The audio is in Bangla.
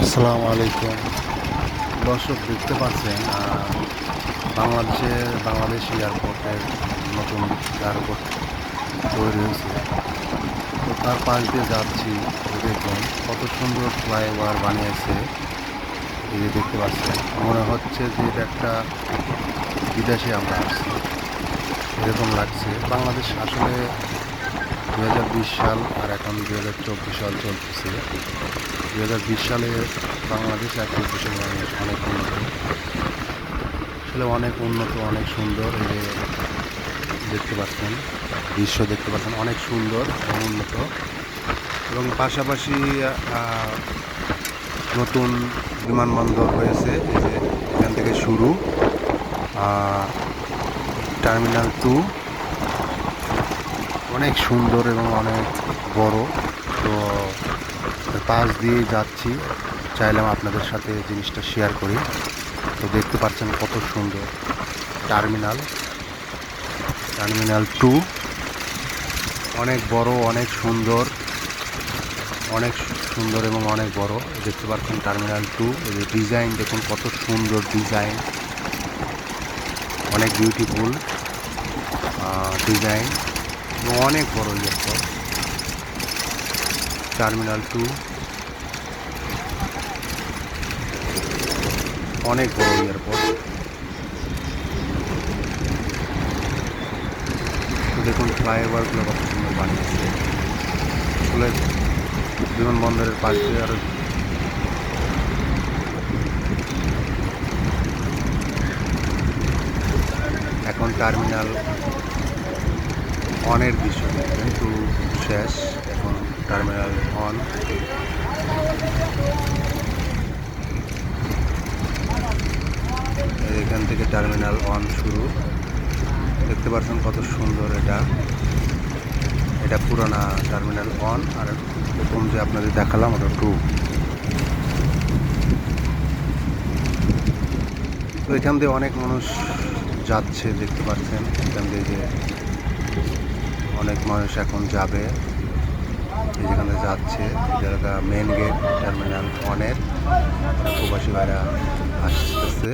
আসসালামু আলাইকুম। দর্শক দেখতে পাচ্ছেন আহ, বাংলাদেশের বাংলাদেশ এয়ারপোর্টের নতুন এয়ারপোর্ট তৈরি হয়েছে। তো তার পাশ দিয়ে যাচ্ছি দেখুন কত সুন্দর ফ্লাইওভার বানিয়েছে। এই দেখতে পাচ্ছেন মনে হচ্ছে যে এটা একটা বিদেশে আমরা আসছি। এরকম লাগছে। বাংলাদেশ আসলে দু হাজার বিশ সাল আর এখন দু হাজার চব্বিশ সাল চলতেছে। দু হাজার বিশ সালে বাংলাদেশ আর চব্বিশের মানুষ অনেক উন্নত। আসলে অনেক উন্নত, অনেক সুন্দর, এই যে দেখতে পাচ্ছেন, দৃশ্য দেখতে পাচ্ছেন, অনেক সুন্দর এবং উন্নত। এবং পাশাপাশি নতুন বিমানবন্দর হয়েছে, এই যে এখান থেকে শুরু। টার্মিনাল টু অনেক সুন্দর এবং অনেক বড়। তো পাশ দিয়ে যাচ্ছি। চাইলাম আপনাদের সাথে জিনিসটা শেয়ার করি। তো দেখতে পাচ্ছেন কত সুন্দর। টার্মিনাল। Terminal two. অনেক বড়, অনেক সুন্দর। অনেক সুন্দর এবং অনেক বড়। দেখতে পাচ্ছেন টার্মিনাল টু। যে ডিজাইন, দেখুন কত সুন্দর ডিজাইন। অনেক বিউটিফুল ডিজাইন। অনেক বড় এয়ারপোর্ট টার্মিনাল টু অনেক বড় এয়ারপোর্ট দেখুন ফ্লাইওভারগুলো কত সুন্দর বানিয়েছে। আসলে বিমানবন্দরের পাশ দিয়ে আরও এখন টার্মিনাল অনের দৃশ্য কিন্তু শেষ এখন টার্মিনাল অন এখান থেকে টার্মিনাল অন শুরু। দেখতে পাচ্ছেন কত সুন্দর এটা। এটা পুরানা টার্মিনাল অন আর প্রথম যে আপনাদের দেখালাম ওটা টু তো এখান দিয়ে অনেক মানুষ যাচ্ছে, দেখতে পাচ্ছেন। এখান দিয়ে যে অনেক মানুষ এখন যাবে। যেখানে যাচ্ছে জায়গা মেন গেট টার্মিনাল ওয়ানের প্রবাসী ভাইরা আসতেছে।